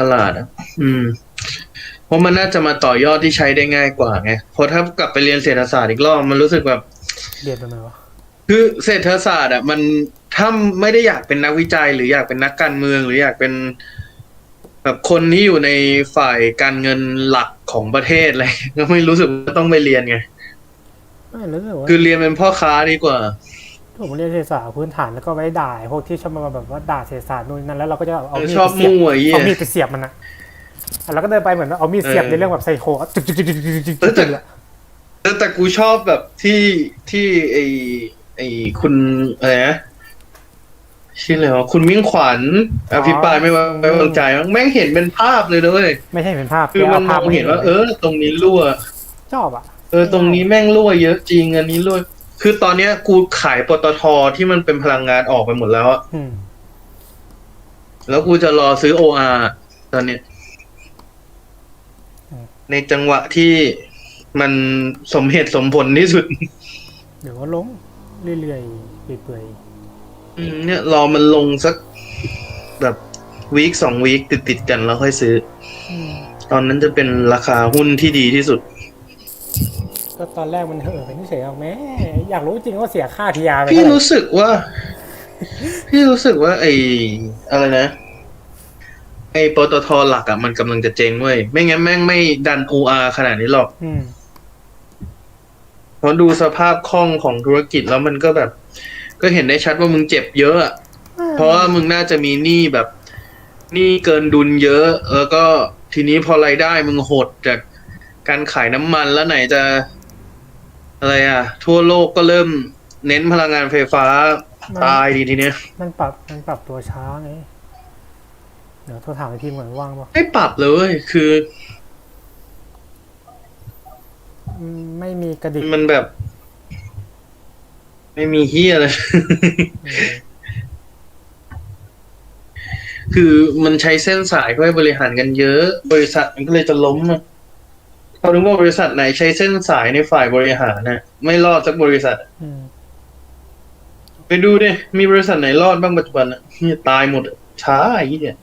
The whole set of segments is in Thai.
ตลาดอะอืม เพราะมันน่าจะมาต่อยอดที่ใช้ได้ง่ายกว่าไงเพราะถ้ากลับไปเรียนเศรษฐศาสตร์อีกรอบมันรู้สึกแบบ เรียนไปไหมวะคือเศรษฐศาสตร์อะมันถ้าไม่ได้อยากเป็นนักวิจัย หรืออยากเป็นนักการเมือง หรืออยากเป็น แบบคนที่อยู่ในฝ่ายการเงินหลักของประเทศอะไร ก็ไม่รู้สึกว่าต้องไปเรียนไง ไม่รู้สึกว่าคือเรียนเป็นพ่อค้าดีกว่า ผมเรียนเศรษฐศาสตร์พื้นฐานแล้วก็ไว้ด่าไอ้พวกที่ชอบมาแบบว่าด่าเศรษฐศาสตร์นู่นนนั่นแล้วเราก็จะเอามีดชอบไปเสียบมั่วไอ้เหี้ยเอามีดไปเสียบมันนะแล้วก็เดินไปเหมือนเอามีดเสียบเออในเรื่องแบบไซโคอะจึ๊กจึ๊กจึ๊กจึ๊กจึ๊กจึ๊กเออแต่จึ๊กอะแต่แต่กูชอบแบบที่ที่ไอไอคุณอะไรนะชื่ออะไรวะคุณมิ่งขวัญอภิปรายไม่ไว้วางใจแม่งเห็นเป็นภาพเลยนะเว้ยไม่ใช่เป็นภาพคือมันมภาอพงเห็นว่า เออ ตรงนี้รั่วชอบอะเออตรงนี้แม่งรั่วเยอะจริงอันนี้รั่ว คือตอนเนี้ยกูขายปตทที่มันเป็นพลังงานออกไปหมดแล้วอะอืมแล้วกูจะรอซื้อโออาตอนเนี้ยในจังหวะที่มันสมเหตุสมผลที่สุด เดี๋ยวก็ลงเรื่อยๆเปื่อยอืมเนี่ยรอมันลงสักแบบวีคสองวีคติดติดๆกันแล้วค่อยซื้อ ๆอืม ตอนนั้นจะเป็นราคาหุ้นที่ดีที่สุด ก็ตอนแรกมันเห่อะไปเฉยๆเอาแม่อยากรู้จริงว่าเสียค่าทียาไปพี่เท่าไหร่รู้สึกว่า พี่รู้สึกว่า ไออะไรนะ ไอปตทหลักอะมันกำลังจะเจ๊งเว้ย ไม่งั้นแม่งไม่ดัน OR ขนาดนี้หรอก อืม เพราะดูสภาพคล่องของธุรกิจแล้วมันก็แบบ ก็เห็นได้ชัดว่ามึงเจ็บเยอะอะเพราะว่ามึงน่าจะมีหนี้แบบหนี้เกินดุลเยอะ แล้วก็ทีนี้พอรายได้มึงหดจากการขายน้ำมันแล้วไหนจะ อะไรอะ ทั่วโลกก็เริ่มเน้นพลังงานไฟฟ้าตายดีทีเนี้ยมันปรับมันปรับตัวช้าไงเดี๋ยวโทรถามไอทีมก่อนว่างปะไม่ปรับเลยเว้ยคืออืมไม่มีกระดิกมันแบบ ไม่มีเฮียเลย เออคือมันใช้เส้นสายเพื่อให้บริหารกันเยอะ บริษัทมันก็เลยจะล้มอะ เขาถึงว่าบริษัทไหนใช้เส้นสายในฝ่ายบริหารน่ะไม่รอดสักบริษัท อืมไปดูดิมีบริษัทไหนรอดบ้างปัจจุบันอะเหี้ยตายหมดอะช้าไอ้เหี้ย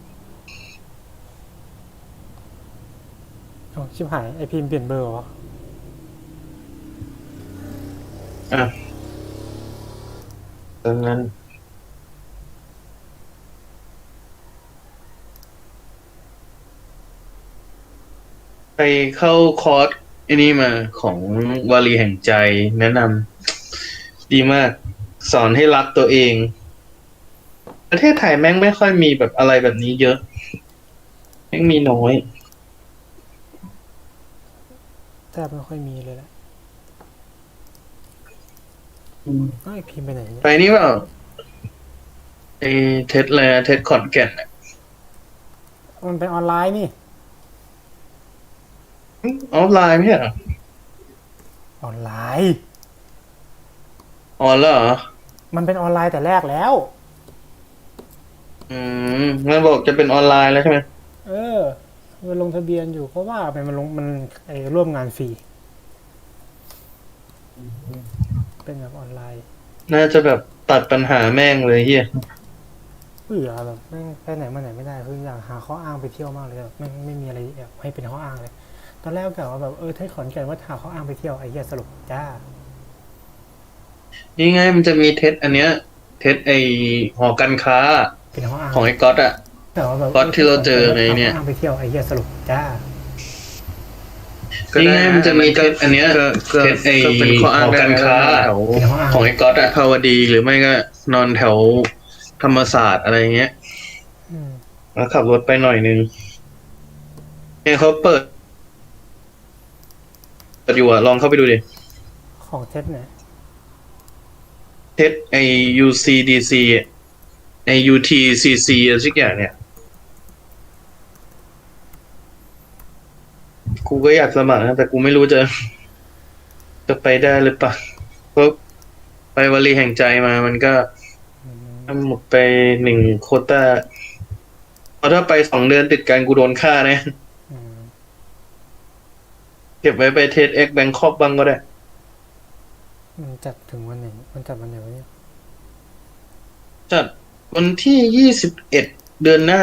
เอาชิบหายไอพิมพ์เปลี่ยนเบอร์เหรอวะอะดังนั้น ไปเข้าคอร์สไอันนี้มาของวารีแห่งใจแนะนำดีมาก สอนให้รักตัวเอง ประเทศไทยแม่งไม่ค่อยมีแบบอะไรแบบนี้เยอะ แม่งมีน้อยแทบไม่ค่อยมีเลยแหละเอ้ยพิมพ์ไปไหนเนี่ยไปนี่เปล่าไอเท็ดอะไรนะเท็ดขอนแก่นอะมันเป็นออนไลน์นี่ ออฟไลน์ไม่ใช่เหรอออนไลน์ ออนแล้วเหรอมันเป็นออนไลน์แต่แรกแล้ว อืมมันบอกจะเป็นออนไลน์แล้วใช่ไหมเออ มันลงทะเบียนอยู่เพราะว่ามันมันลงมันไอร่วมงานฟรีเป็นแบบออนไลน์น่าจะแบบตัดปัญหาแม่งเลยเฮียเบื่อแบบแม่งไปไหนมาไหนไม่ได้คืออยากหาข้ออ้างไปเที่ยวมากเลยแบบไม่งไม่มีอะไรแบบให้เป็นข้ออ้างเลย ตอนแรกกะว่าแบบเออถ้าขอนแก่นว่าหาข้ออ้างไปเที่ยวไอ้เหี้ยสรุปจ้านี่ไงมันจะมีเท็ดอันเนี้ย เท็ดไอหอการค้า เป็นข้ออ้างของไอ้ก๊อตอะแต่ว่าแบบก๊อตที่เราเจอในเนี่ยหาข้ออ้างไปเที่ยวไอ้เหี้ยสรุปจ้านี่ไงมันจะมีเท็ดอันเนี้ยเท็ดไอหอการค้าเป็นข้ออ้างของไอ้ก๊อตอะภาวดีหรือไม่ก็นอนแถวธรรมศาสตร์อะไรเงี้ยอืมแล้วขับรถไปหน่อยนึงเนี่ยเขาเปิดเปิ ดอยู่อะลองเข้าไปดูดิของเท็จเนี่ยเท็ดไอ UCDC อะไอ UTCC อะไรสักอย่างเนี่ยกูก็อยากสมัครนะแต่กูไม่รู้จะ จะไปได้หรือเปล่าเพราะไปวลีแห่งใจมา มันก็อืมหมดไปหนึ่งโควต้าเพราะถ้าไปสองเดือนติดกันกูโดนฆ่านะอืม เก็บไว้ไปเทสเอ็กแบงคอกบ้างก็ได้ มันจัดถึงวันไหน มันจัดวันไหนวะเนี่ยจัดวันที่ยี่สิบเอ็ดเดือนหน้า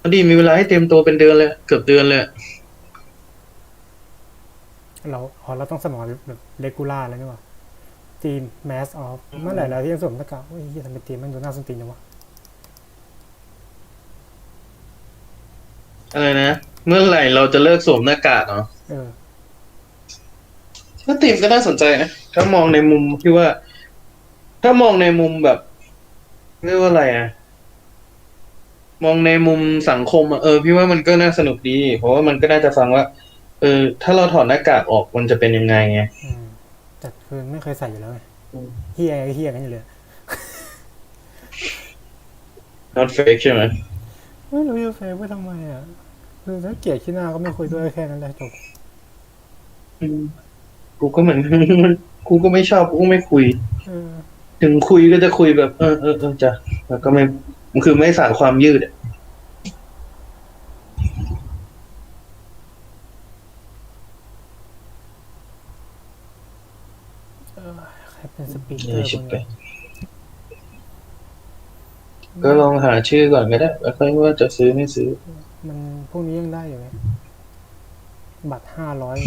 พอดีมีเวลาให้เตรียมตัวเป็นเดือนเลย เกือบเดือนเลย เราอ๋อเราต้องสมองแบบเลกูล่าแล้วนี่หว่าทีมแมสออฟเมื่อไหร่แล้วที่จะสวมหน้ากากโอ้ยเหี้ยทำไมทีมมันดูน่าสนตีนจังวะอะไรนะ เมื่อไหร่เราจะเลิกสวมหน้ากากเนาะเออ ก็ตีมก็น่าสนใจนะถ้ามองในมุมที่ว่า ถ้ามองในมุมแบบเรียกว่าอะไรอะมองในมุมสังคมอะเออพี่ว่ามันก็น่าสนุกดี เพราะว่ามันก็น่าจะฟังว่า เออ ถ้าเราถอดหน้ากากออกมันจะเป็นยังไงไงอืมแต่คือไม่เคยใส่อยู่แล้วไงอืมเฮียเฮียกันอยู่เลย not fake ใช่ไหมไม่รู้จะเฟซไว้ทำไมอะ คือถ้าเกลียดขี้หน้าก็ไม่คุยด้วยแค่นั้นแหละจบอืมกูก็เหมือน กูก็ไม่ชอบกูก็ไม่คุย เออถึงคุยก็จะคุยแบบ เออเออเออจ้ะแล้วก็ไม่คือไม่สานความยืดอะเออใครเป็นสปีกเกเอออร์ชิคบนไปนี้ก็ลองหาชื่อก่อนก็ได้แล้วค่อยว่าจะซื้อไม่ซื้อ มันพวกนี้ยังได้อยู่ไหมบัตรห้าร้อย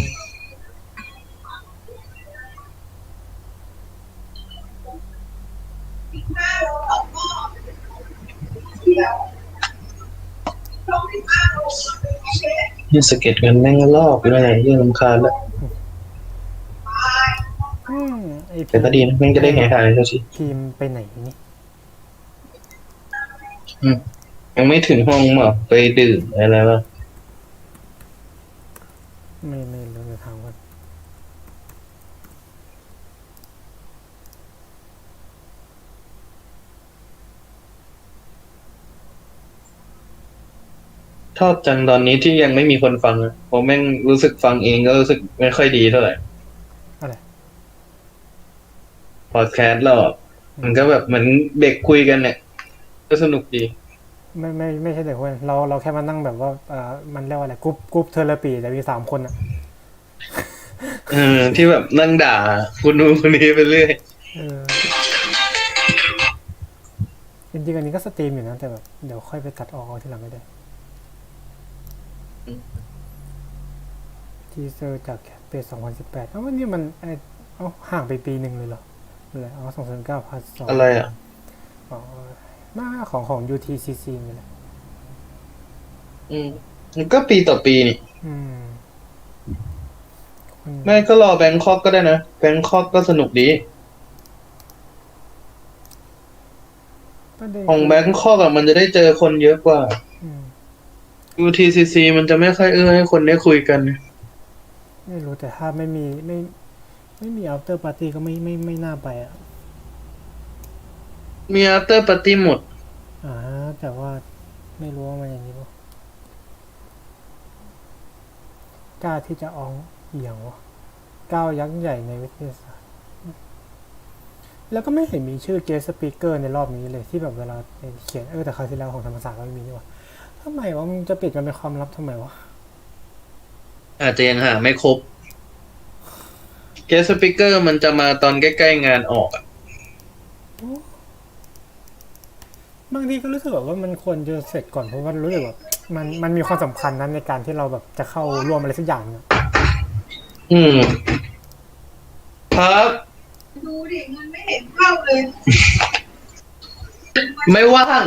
ยี่สะเก็ดเงินแม่งก็ลอกอยู่นั่นแหละยี่ลำคาญแล้วอืมไอแต่ก็ดีนะแม่งจะได้หายหายๆสักทีทีมไปไหนนี่ ยังไม่ถึงห้องหรอกไปดื่มอะไรวะไม่ไม่รู้จะถามว่าชอบจังตอนนี้ที่ยังไม่มีคนฟังอะเพราะแม่งรู้สึกฟังเองก็รู้สึกไม่ค่อยดีเท่าไหร่อะไรพอดแคสต์เราอะมันก็แบบเหมือนเด็กคุยกันเนี่ย ก็สนุกดี ไม่ไม่ไม่ใช่เด็กคนเราเราแค่มานั่งแบบว่าเออมันเรียกว่าอะไรกรุ๊ปกรุ๊ปเทอราปีแต่มีสามคนอะเออที่แบบนั่งด่าคนนู้นคนนี้ไปเรื่อยเออจริงๆอันนี้ก็สตรีมอยู่นะแต่แบบเดี๋ยวค่อยไปตัดออกเอาทีหลังก็ได้ทีเซอร์จากแคปเปส2018เอ้าวันนี้มันเอ้ยเอ้าห่างไปปีหนึ่งเลยเหรออะไรอ๋อ2009พันสองอะไรอะอ๋อ มาของของ UTCC นี่แหละอืมมันก็ปีต่อปีนี่ อืมคนไม่ก็รอแบงคอกก็ได้นะ แบงคอกก็สนุกดี ประเด็นของแบงคอกอะมันจะได้เจอคนเยอะกว่า อืม UTCC มันจะไม่ค่อยเอื้อให้คนได้คุยกัน ไม่รู้แต่ถ้าไม่มีไม่ ไม่มี after party ก็ไม่ไม่ไม่น่าไปอะ มี after party หมด อ่าแต่ว่าไม่รู้ว่ามันอย่างนี้ป่ะกล้าที่จะอองเอียงวะก้าวยักษ์ใหญ่ในวิทยาศาสตร์ แล้วก็ไม่เห็นมีชื่อ guest speaker ในรอบนี้เลยที่แบบเวลาเขียนเออแต่คราวที่แล้วของธรรมศาสตร์ก็ไม่มีนี่หว่าทำไมวะมึงจะปิดมันเป็นความลับทำไมวะอาจจะยังหาไม่ครบ guest speaker มันจะมาตอนใกล้ ๆ งานออกอะ บางทีก็รู้สึกแบบว่ามันควรจะเสร็จก่อนเพราะว่ารู้สึกแบบมันมันมีความสำคัญนั้นในการที่เราแบบจะเข้าร่วมอะไรสักอย่างเนี่ยอืมครับดูดิมันไม่เห็นเข้าเลย ไม่ว่าง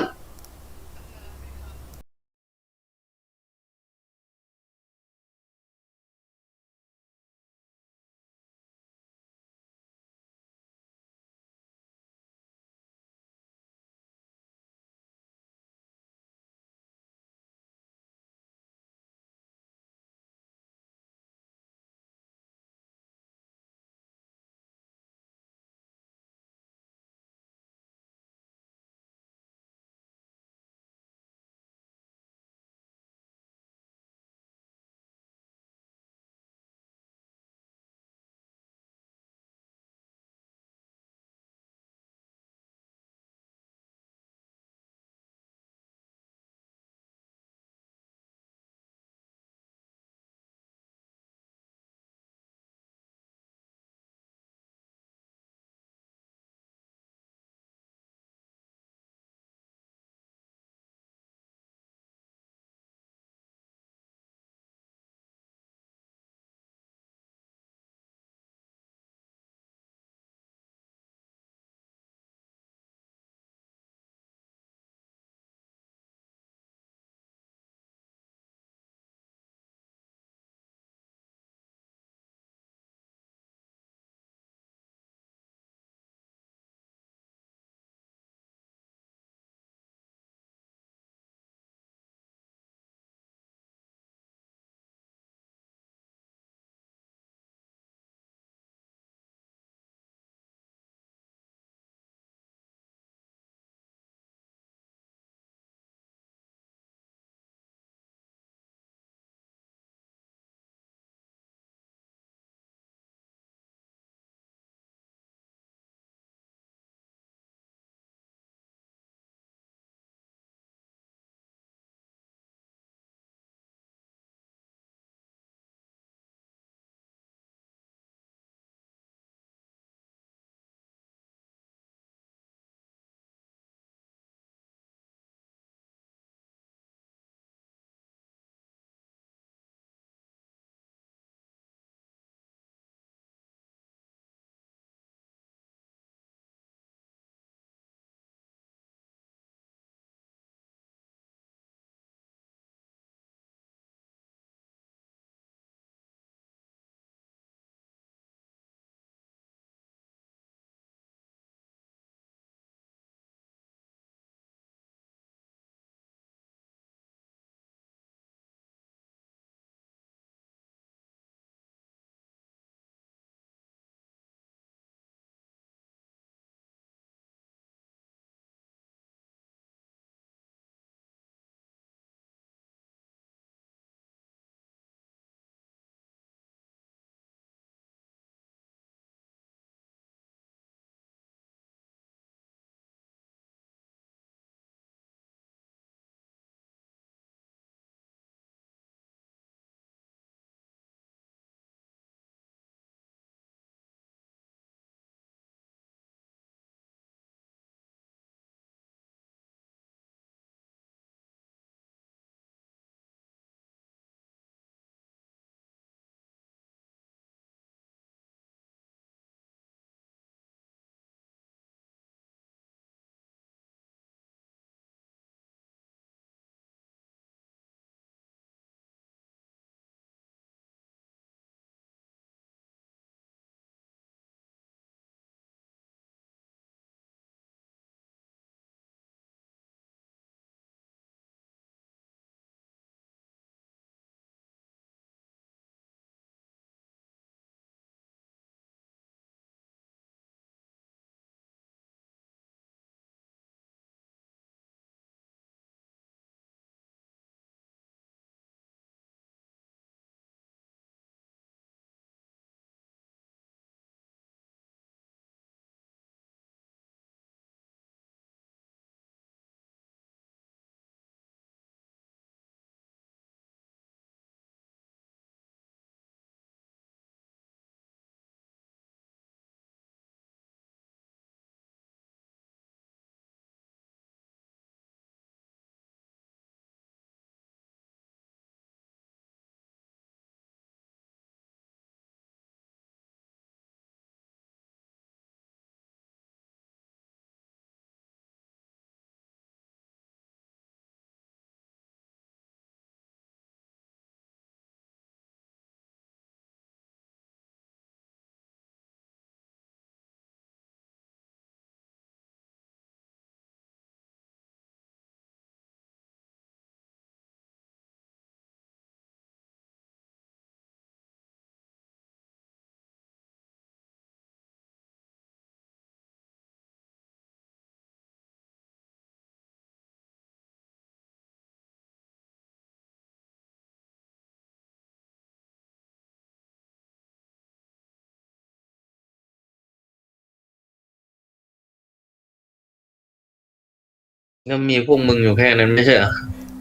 ก็มีพวกมึงอยู่แค่นั้นไม่ใช่เหรอ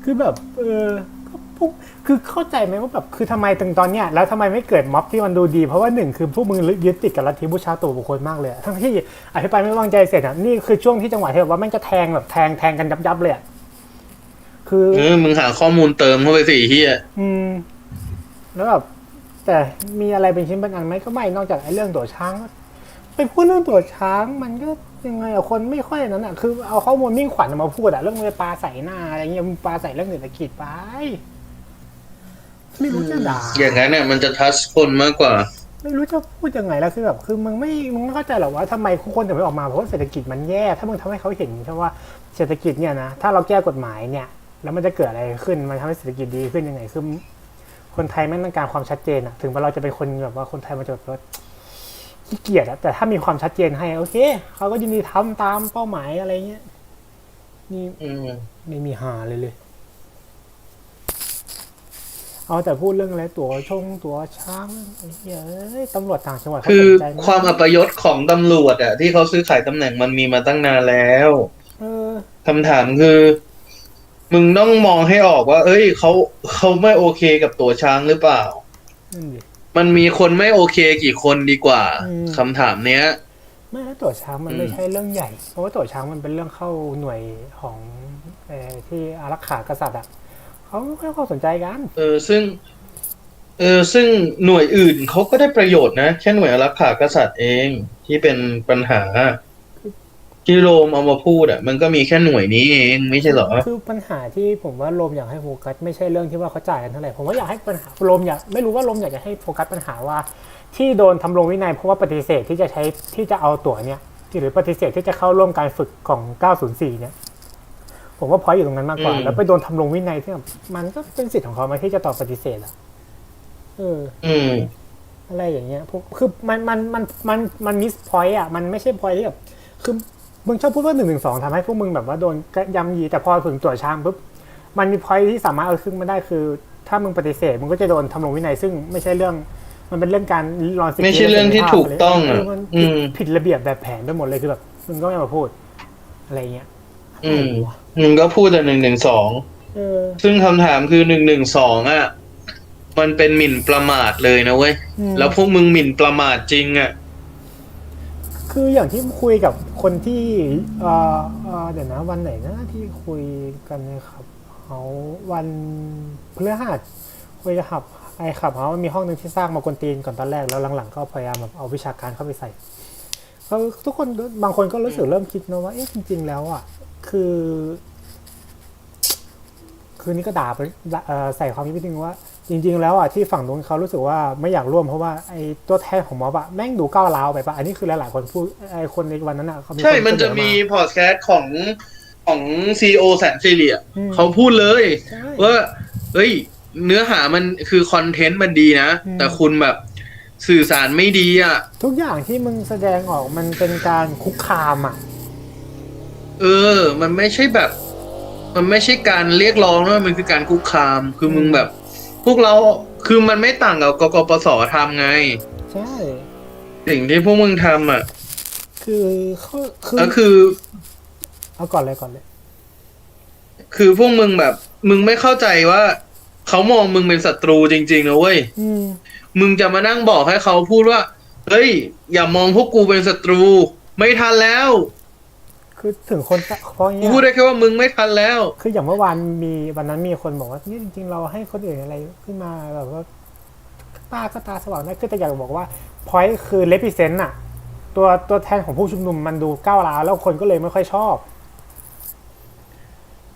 คือแบบเออก็พวกคือเข้าใจไหมว่าแบบคือทำไมถึงตอนเนี้ยแล้วทำไมไม่เกิดม็อบที่มันดูดี เพราะว่าหนึ่งคือพวกมึงยึดติดกับลัทธิบูชาตัวบุคคลมากเลยอะทั้งที่อภิปรายไม่ไว้วางใจเสร็จอะนี่คือช่วงที่จังหวะที่แบบว่าแม่งจะแทงแบบแทงแทงกันยับยับๆเลยอะคือ เออมึงหาข้อมูลเติมเข้าไปสิเฮียอืมแล้วแบบแต่มีอะไรเป็นชิ้นเป็นอันไหมก็ไม่นอกจากไอ้เรื่องตัวช้าง ไปพูดเรื่องตัวช้างมันก็ ยังไงอะคนไม่ค่อยนั้นอะคือเอาข้อมูลมิ่งขวัญมาพูดอะเรื่องไปปลาใส่หน้าอะไรเงี้ยมึงปลาใส่เรื่องเศรษฐกิจไปไม่รู้จะด่าอย่างนั้นเนี่ยมันจะทัชคนมากกว่า ไม่รู้จะพูดยังไงแล้วคือแบบคือมึงไม่มึงไม่เข้าใจหรอกว่าทำไมคนถึงไม่ออกมาเพราะว่าเศรษฐกิจมันแย่ ถ้ามึงทำให้เขาเห็นใช่ว่าเศรษฐกิจเนี่ยนะถ้าเราแก้กฎหมายเนี่ย แล้วมันจะเกิดอะไรขึ้นมันทำให้เศรษฐกิจดีขึ้นยังไงคือคนไทยไม่ต้องการความชัดเจนอะถึงว่าเราจะเป็นคนแบบว่าคนไทยมันจะแบบว่า ขี้เกียจอะแต่ถ้ามีความชัดเจนให้โอเคเขาก็ยินดีทำตามเป้าหมายอะไรเงี้ยนี่อืมไม่มีหาเลยเลย เอาแต่พูดเรื่องอะไรตัวชงตัวช้างไอ้เหี้ยเอ้ยตำรวจต่างจังหวัดเขาคือสนใจไหความอัปยศของตำรวจอะที่เขาซื้อขายตำแหน่งมันมีมาตั้งนานแล้วเออคำถามคือมึงต้องมองให้ออกว่า เอ้ยเขาเขาไม่โอเคกับตัวช้างหรือเปล่านั่นดิ มันมีคนไม่โอเคกี่คนดีกว่าอืม คำถามเนี้ย ไม่แล้วตัวช้างมันอืมไม่ใช่เรื่องใหญ่ เพราะว่าตัวช้างมันเป็นเรื่องเข้าหน่วยของเออที่อารักขากษัตริย์อะเขาไม่ค่อยให้ความสนใจกัน เออซึ่งเออซึ่งหน่วยอื่นเขาก็ได้ประโยชน์นะแค่หน่วยอารักขากษัตริย์เองที่เป็นปัญหา ที่โรมเอามาพูดอะ มันก็มีแค่หน่วยนี้เองไม่ใช่เหรอ คือปัญหาที่ผมว่าโรมอยากให้โฟกัสไม่ใช่เรื่องที่ว่าเขาจ่ายกันเท่าไหร่ผมว่าอยากให้ปัญหาโรมอยากไม่รู้ว่าโรมอยากจะให้โฟกัสปัญหาว่า ที่โดนทำลงวินัยเพราะว่าปฏิเสธที่จะใช้ที่จะเอาตั๋วเนี่ยที่หรือปฏิเสธที่จะเข้าร่วมการฝึกของ 904 เนี่ย ผมว่าพอยอยู่ตรงนั้นมากกว่าอืมแล้วไปโดนทำลงวินัยที่แบบมันก็เป็นสิทธิ์ของเขาไหมที่จะตอบปฏิเสธอะเอออืมอะไรอย่างเงี้ยพวกคือมันมันมันมันมันมิสพอยต์อะ มันไม่ใช่พอยที่แบบคือ มึงชอบพูดว่าหนึ่งหนึ่งสองทำให้พวกมึงแบบว่าโดนยำยีแต่พอถึงตรวจชามปุ๊บมันมีพอยที่สามารถเอาขึ้นมาได้คือ ถ้ามึงปฏิเสธมึงก็จะโดนทำลงวินัยซึ่งไม่ใช่เรื่อง มันเป็นเรื่องการรอนสิทธิไม่ใช่เรื่องที่ถูกต้องอะคืมันอืผิดมผิดระเบียบแบบแผนไปหมดเลยคือแบบมึงก็ไม่มาพูด อะไรเงี้ย อืมอะไรวะมึงก็พูดแต่หนึ่งหนึ่งสองเออซึ่งคำถามคือหนึ่งหนึ่งสองอะมันเป็นหมิ่นประมาทเลยนะเว้ยอืมแล้วพวกมึงหมิ่นประมาทจริงอะ คืออย่างที่คุยกับคนที่เอ่อเอ่อเดี๋ยวนะวันไหนนะที่คุยกันนะครับเขาวันพฤหัสคุยกับขับไอ้ขับเขามีห้องหนึ่งที่สร้างมากวนตีนก่อนตอนแรกแล้วหลังๆ ก็พยายามแบบเอาวิชาการเข้าไปใส่เขาทุกคนบางคนก็รู้สึกเริ่มคิดนะว่าเอ๊ะจริง ๆ แล้วอะคือ คือนี่ก็ด่าไปใส่ความคิดไปถึงว่า จริง ๆ แล้วอะที่ฝั่งนู้นเขารู้สึกว่าไม่อยากร่วมเพราะว่าไอ้ตัวแทนของม็อบอะแม่งดูก้าวร้าวไปปะอันนี้คือหลายๆคนพูดไอ้คนในวันนั้นอะเขาใช่คมันจะเสอมีพอดแคสต์ของของซีโอแสนซีเรียอืมเขาพูดเลยใช่ว่าเอ้ย เนื้อหามันคือคอนเทนต์มันดีนะอืมแต่คุณแบบสื่อสารไม่ดีอะ ทุกอย่างที่มึงแสดงออกมันเป็นการคุกคามอะ เออ มันไม่ใช่แบบ มันไม่ใช่การเรียกร้องนะมันคือการคุกคาม คือมึงแบบ พวกเราคือมันไม่ต่างกับกกปสทำไง ใช่ สิ่งที่พวกมึงทำอะ คือเขาคือก็คือ เอาก่อนเลยก่อนเลย คือพวกมึงแบบ มึงไม่เข้าใจว่าเขามองมึงเป็นศัตรูจริงๆนะเว้ย อืม มึงจะมานั่งบอกให้เขาพูดว่า เฮ้ย อย่ามองพวกกูเป็นศัตรู ไม่ทันแล้ว คือถึงคนเพราะกูเงี้ยพูดได้แค่ว่ามึงไม่ทันแล้ว คืออย่างเมื่อวานมีวันนั้นมีคนบอกว่านี่จริง ๆ เราให้คนอื่นอะไรขึ้นมาแบบว่าป้าก็ตาสว่างได้คือแต่อยากบอกว่าพอยคือเลพิเซนต์อะตัวตัวแทนของผู้ชุมนุมมันดูก้าวร้าวแล้วคนก็เลยไม่ค่อยชอบ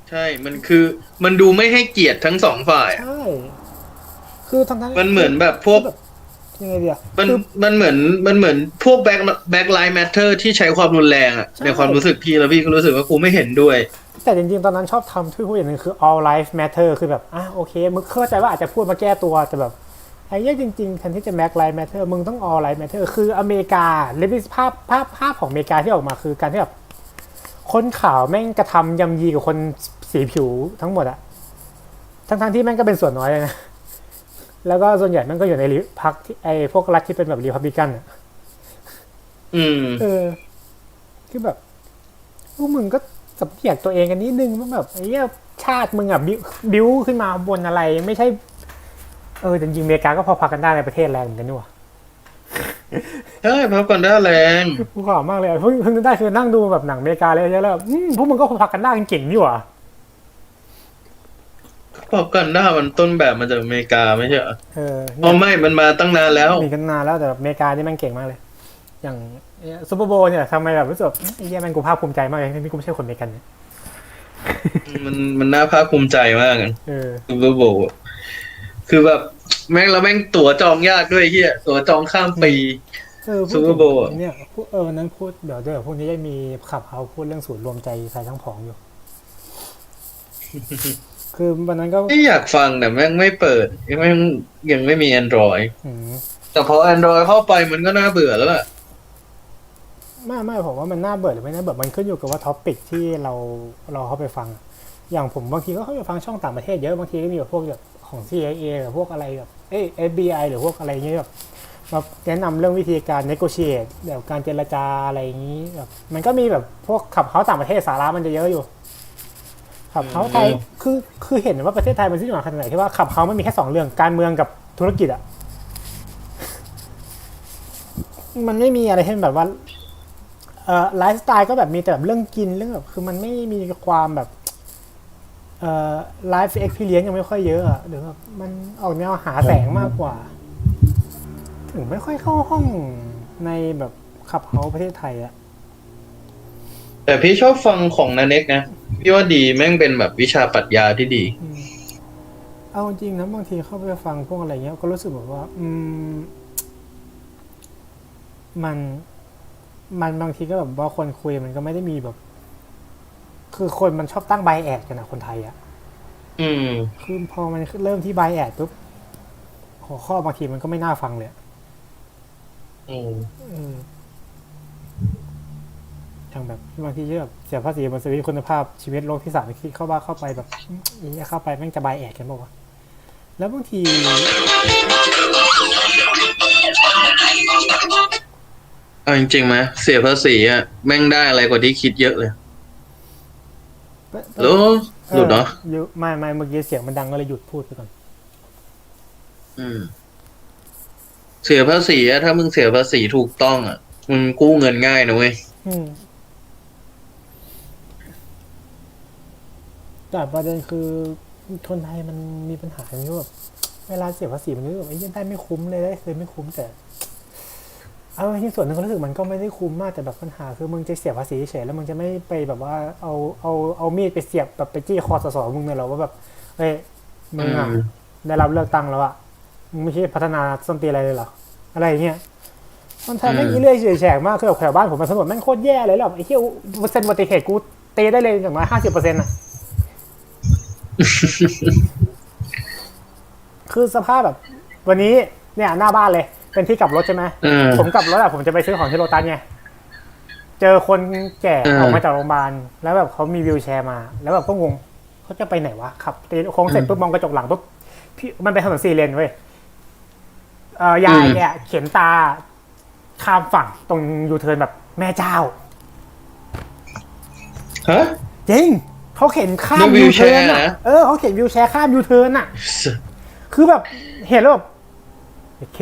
ใช่ มันคือ มันดูไม่ให้เกียรติทั้งสองฝ่ายอะใช่ คือทั้งทั้งมันเหมือนแบบพวกแบบ ยังไงเดียวมันคือมันเหมือนมันเหมือนพวกแบ็คแบ็คไลน์แมทเทอร์ที่ใช้ความรุนแรงอะใช่ในความรู้สึกพี่แล้วพี่ก็รู้สึกว่ากูไม่เห็นด้วย แต่จริงๆ ตอนนั้นชอบทำที่พูดอย่างหนึงคือ all life matter คือแบบอะโอเค มึงเข้าใจว่าอาจจะพูดมาแก้ตัวแต่แบบไอ้เนี้ยจริงๆแทนที่จะ mac life matter มึงต้อง all life matter คืออเมริกาเลวิสภาพภาพภาพของอเมริกาที่ออกมาคือการที่แบบคนขาวแม่งกระทำยำยีกับคนสีผิวทั้งหมดอะทั้งๆที่แม่งก็เป็นส่วนน้อยเลยนะ แล้วก็ส่วนใหญ่แม่งก็อยู่ในพรรคที่ไอ้พวกรัฐที่เป็นแบบรีพับลิกันอะอืม เออ คือแบบพวกมึงก็สำเนียกตัวเองกันนิดนึงว่าแบบไอ้เหี้ยชาติมึงอะบิวบิวขึ้นมาบนอะไร ไม่ใช่ เออแต่จริงๆอเมริกาก็พอพากันได้ในประเทศแรงเหมือนกันนี่หว่าใช่พับกันได้แรงกูขำมากเลยอะเพิ่งเพิ่งนึกได้คือนั่งดูแบบหนังอเมริกาเลยแล้วแบบอืมพวกมึงก็พอพากันได้กันเก่งนี่หว่า พับกันได้มันต้นแบบมาจากอเมริกาไม่ใช่เหรอเอออ๋อไม่มันมาตั้งนานแล้ว มีกันนานแล้วแต่แบบอเมริกานี่แม่งเก่งมากเลย อย่างซูเปอร์โบว์เนี่ยทำไมแบบรู้สึกว่าไอ้เหี้ยแม่งกูภาคภูมิใจมากเลยที่กูไม่ใช่คนอเมริกันเนี่ยมันมันน่าภาคภูมิใจมากอะเออ ซูเปอร์โบว์คือแบบแม่งแล้วแม่งตั๋วจองยากด้วยเฮียตั๋วจองข้ามปี เออพูด Super Bowl อะ เนี่ยพูดเออวันนั้นพูดเดี๋ยวเดี๋ยวพวกนี้ได้มีขับเขาพูดเรื่องศูนย์รวมใจสายทั้งผองอยู่ คือวันนั้นก็ไม่อยากฟังแต่แม่งไม่เปิดยังไม่ยังไม่มี Android อืมแต่พอ Android เข้าไปมันก็น่าเบื่อแล้วล่ะไม่ไม่ผมว่ามันน่าเบื่อหรือไม่น่าเบื่อมันขึ้นอยู่กับว่าท็อปิกที่เราเราเข้าไปฟังอะอย่างผมบางทีก็เข้าไปฟังช่องต่างประเทศเยอะบางทีก็มีแบบพวกแบบของ CIA หรือพวกอะไรแบบเอ้ย FBI หรือพวกอะไรเงี้ยแบบมาแนะนำเรื่องวิธีการ negotiate แบบการเจรจาอะไรอย่างนี้แบบมันก็มีแบบพวกขับเขาต่างประเทศสาระมันจะเยอะอยู่ ขับเขาไทยอืมคือคือเห็นว่าประเทศไทยมันสิ้นหวังขนาดไหนที่ว่าขับเขามันมีแค่สองเรื่องการเมืองกับธุรกิจอะมันไม่มีอะไรให้แบบว่าเอ่อไลฟ์สไตล์ก็แบบมีแต่แบบเรื่องกินเรื่องแบบคือมันไม่มีความแบบเอ่อไลฟ์เอ็กเพรียนยังไม่ค่อยเยอะอะหรือแบบมันออกแนวหาแสงมากกว่า ถึงไม่ค่อยเข้าห้องในแบบขับเฮาประเทศไทยอะแต่พี่ชอบฟังของนาเน็กนะ พี่ว่าดีแม่งเป็นแบบวิชาปรัชญาที่ดี อืมเอาจริงนะบางทีเข้าไปฟังพวกอะไรเงี้ยก็รู้สึกแบบว่า อืม มัน มันบางทีก็แบบว่าคนคุยมันก็ไม่ได้มีแบบ คือคนมันชอบตั้งไบแอดกันนะคนไทยอะอืม คือพอมันเริ่มที่ไบแอดปุ๊บหัวข้อบางทีมันก็ไม่น่าฟังเลยอะอืมอืม อย่างแบบบางทีที่แบบเสียภาษีบนสวิตคุณภาพชีวิตโลกที่สามที่เข้าบ้าเข้าไปแบบอีเข้าไปแม่งจะไบแอดกันบอกว่าวะแล้วบางทีเอาจริงๆไหมเสียภาษีอะแม่งได้อะไรกว่าที่คิดเยอะเลยหรอหลุดเนาะออไม่ไม่เมื่อกี้เสียงมันดังก็เลยหยุดพูดไปก่อนอืม เสียภาษีอะถ้ามึงเสียภาษีถูกต้องอะมึงกู้เงินง่ายนะเว้ย อืม แต่ประเด็นคือคนไทยมันมีปัญหาอย่างนี้แบบเวลาเสียภาษีมันรู้สึกว่าไอ้ยันได้ไม่คุ้มเลยได้เคยไม่คุ้มแต่ เอาจริงๆส่วนหนึ่งก็รู้สึกมันก็ไม่ได้คุ้มมากแต่แบบปัญหาคือมึงจะเสียภาษีเฉยแล้วมึงจะไม่ไปแบบว่าเอาเอาเอามีดไปเสียบแบบไปจี้คอสสมึงเนี่ยหรอว่าแบบเฮ้ยมึงอะอืมได้รับเลือกตั้งแล้วอะมึงไม่ใช่พัฒนาส้นตีนอะไรเลยเหรออะไรอย่างเงี้ยมันทำให้อีเลื่อยเฉยแฉกมากคือแบบแถวบ้านผมมันถนนแม่งโคตรแย่เลยแล้วแบบไอ้เหี้ยเปอร์เซ็นต์อุบัติเหตุกูตีได้เลยอย่างน้อยห้าสิบเปอร์เซ็นต์อะ คือสภาพแบบ วันนี้เนี่ย หน้าบ้านเลย เป็นที่กลับรถใช่ไหมเออผมกลับรถอะผมจะไปซื้อของที่โรตัสไงเจอคนแก่เออออกมาจากโรงพยาบาลแล้วแบบเขามีวิวแชร์มา แล้วแบบก็งงเขาจะไปไหนวะขับตีโค้งเสร็จปุ๊บมองกระจกหลังปุ๊บพี่มันเป็นถนนสี่เลนเว้ยเอ่อยายเนี่ย เข็นตาข้ามฝั่งตรงยูเทิร์นแบบแม่เจ้าฮะจริง เขาเข็นข้ามนี่วิยูวแชเทิร์ร์นอะนะเออเขาเข็นวิวแชร์ข้ามยูเทิร์นอะคือแบบเห็นแล้วแบบโอเค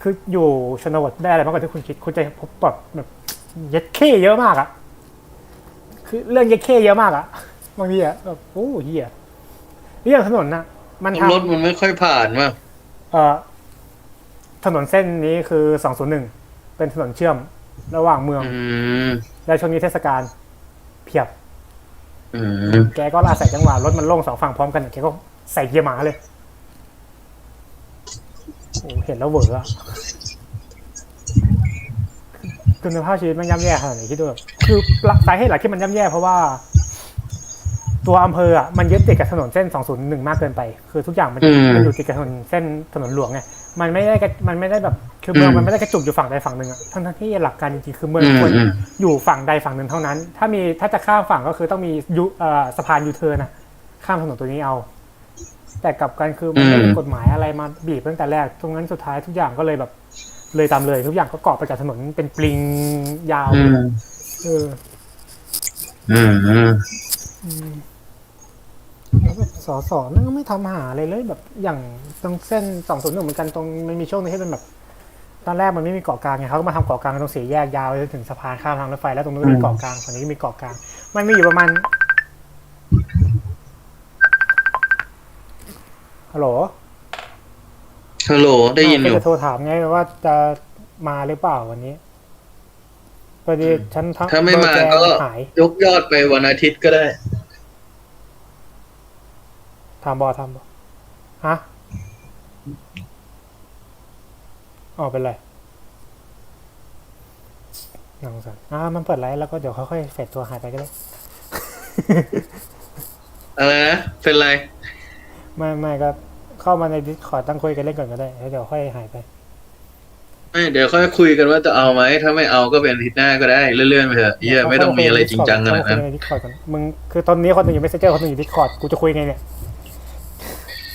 คืออยู่ชนบทได้อะไรมากกว่าที่คุณคิด คุณจะพบแบบแบบเย็ดเข้เยอะมากอะคือเรื่องเย็ดเข้เยอะมากอะบางทีอะแบบโอ้เหี้ยเรื่องถนนนะมันทรถมันไม่ค่อยผ่านว่ะำเอ่อถนนเส้นนี้คือสองศูนย์หนึ่งเป็นถนนเชื่อมระหว่างเมืองอืมและช่วงนี้เทศกาลเพียบอืมแกก็ลาใส่จังหวะรถมันโล่งสองฝั่งพร้อมกันแกก็ใส่เกียร์หมาเลยโอ้เห็นแล้วเหวออะคุณภาพชีวิตมันย่ำแย่ขนาดไหนคิดดูแบบคือสาเหตุหลักที่มันย่ำแย่เพราะว่า ตัวอำเภออะมันยึดติดกับถนนเส้น 201 มากเกินไป คือทุกอย่างมันอืม มันอยู่ติดกับถนนเส้นถนนหลวงไงมันไม่ได้กระมันไม่ได้แบบคือเมืองอืมมันไม่ได้กระจุกอยู่ฝั่งใดฝั่งหนึ่งอะทั้งๆที่หลักการจริงๆคือเมืองอืมควรอืม อยู่ฝั่งใดฝั่งหนึ่งเท่านั้น ถ้ามีถ้าจะข้ามฝั่งก็คือต้องมียูเอ่อสะพานยูเทิร์นอะข้ามถนนตัวนี้เอา แต่กลับกันคือมันไม่มีอืมกฎหมายอะไรมาบีบตั้งแต่แรกตรงนั้นสุดท้ายทุกอย่างก็เลยแบบ เลยตามเลยทุกอย่างก็เกาะไปกับถนนเป็นปลิงยาวอืม เออ อืม อืม แล้วแบบสอสอนั่นก็ไม่ทำหาอะไรเลยแบบอย่างตรงเส้นสองศูนย์หนึ่งเหมือนกันตรงมันมีช่วงนึงที่เป็นแบบ ตอนแรกมันไม่มีเกาะกลางไงเขาก็มาทำเกาะกลางตรงสี่แยกยาวไปจนถึงสะพานข้ามทางรถไฟแล้วตรงนู้นก็มีเกาะกลางฝั่งนี้ก็มีเกาะกลาง มันมีอยู่ประมาณฮัลโหลฮัลโหลได้ยินอยู่ก็จะโทรถามไงว่าจะมาหรือเปล่าวันนี้พอดีฉันทั้งถ้าไม่มาเบอร์แก็หายยกยอดไปวันอาทิตย์ก็ได้ ทำบอทำบอฮะอ๋อเป็นไรนังสันอ่ามันเปิดไลฟ์แล้วก็เดี๋ยวค่อยๆเฟดตัวหายไปก็ได้ อะไรนะเป็นไร ไม่ไม่ก็เข้ามาใน Discord ตั้งคุยกันเล่นก่อนก็ได้แล้วเดี๋ยวค่อยหายไป ไม่เดี๋ยวค่อยคุยกันว่าจะเอาไหม ถ้าไม่เอาก็เป็นอาทิตย์หน้าก็ได้เลื่อนๆไปเถอะเหี้ยไม่ต้องมีอะไรจริงจังขนาดนั้นเข้มคุยใน Discord ก่อนมึงคือตอนนี้คนหนึ่งอยู่ Messenger คนหนึ่งอยู่ Discord กูจะคุยไงเนี่ย